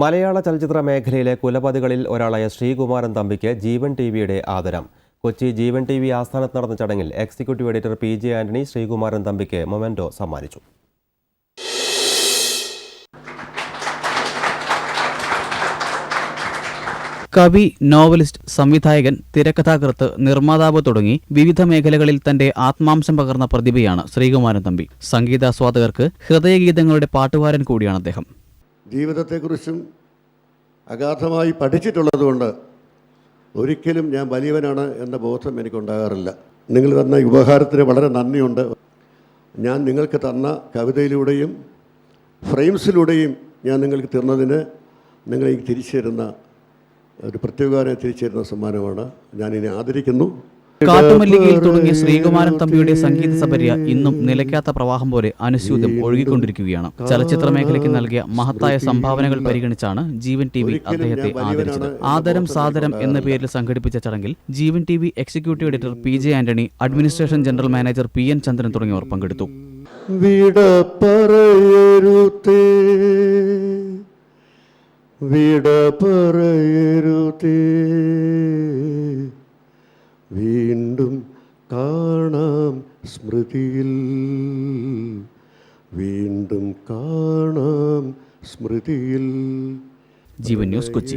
മലയാള ചലച്ചിത്ര മേഖലയിലെ കുലപതികളിൽ ഒരാളായ ശ്രീകുമാരൻ തമ്പിക്ക് ജീവൻ ടി വിയുടെ ആദരം. കൊച്ചി ജീവൻ ടി വി ആസ്ഥാനത്ത് നടന്ന ചടങ്ങിൽ executive editor P J Antony Sreekumaran തമ്പിക്ക് memento സമ്മാനിച്ചു. കവി നോവലിസ്റ്റ് സംവിധായകൻ തിരക്കഥാകൃത്ത് നിർമ്മാതാവ് തുടങ്ങി വിവിധ മേഖലകളിൽ തന്റെ ആത്മാംശം പകർന്ന പ്രതിഭയാണ് ശ്രീകുമാരൻ തമ്പി. സംഗീതാസ്വാദകർക്ക് ഹൃദയഗീതങ്ങളുടെ പാട്ടുകാരൻ കൂടിയാണ് അദ്ദേഹം. ജീവിതത്തെക്കുറിച്ചും അഗാധമായി പഠിച്ചിട്ടുള്ളതുകൊണ്ട് ഒരിക്കലും ഞാൻ വലിയവനാണ് എന്ന ബോധം എനിക്കുണ്ടാകാറില്ല. നിങ്ങൾ തന്ന ഉപഹാരത്തിന് വളരെ നന്ദിയുണ്ട്. ഞാൻ നിങ്ങൾക്ക് തന്ന കവിതയിലൂടെയും ഫ്രെയിംസിലൂടെയും ഞാൻ നിങ്ങൾക്ക് തരുന്നതിന് എനിക്ക് തിരിച്ചു തരുന്ന ഒരു പ്രത്യേകനെ തിരിച്ചു തരുന്ന സമ്മാനമാണ്. ഞാൻ ഇനി ആദരിക്കുന്നു. കാട്ടുമല്ലികയിൽ തുടങ്ങിയ ശ്രീകുമാരൻ തമ്പിയുടെ സംഗീത സപര്യ ഇന്നും നിലയ്ക്കാത്ത പ്രവാഹം പോലെ അനുസ്യൂതം ഒഴുകിക്കൊണ്ടിരിക്കുകയാണ്. ചലച്ചിത്ര മേഖലയ്ക്ക് നൽകിയ മഹത്തായ സംഭാവനകൾ പരിഗണിച്ചാണ് ജീവൻ ടി വി അദ്ദേഹത്തെ ആദരിച്ചത്. ആദരം സാദരം എന്ന പേരിൽ സംഘടിപ്പിച്ച ചടങ്ങിൽ Jeevan T V executive editor P J Antony administration general manager P N Chandran തുടങ്ങിയവർ പങ്കെടുത്തു. വിട പറയരുതേ. വീണ്ടും കാണാം സ്മൃതിയിൽ. വീണ്ടും കാണാം സ്മൃതിയിൽ. ജീവൻ ന്യൂസ് കൊച്ചി.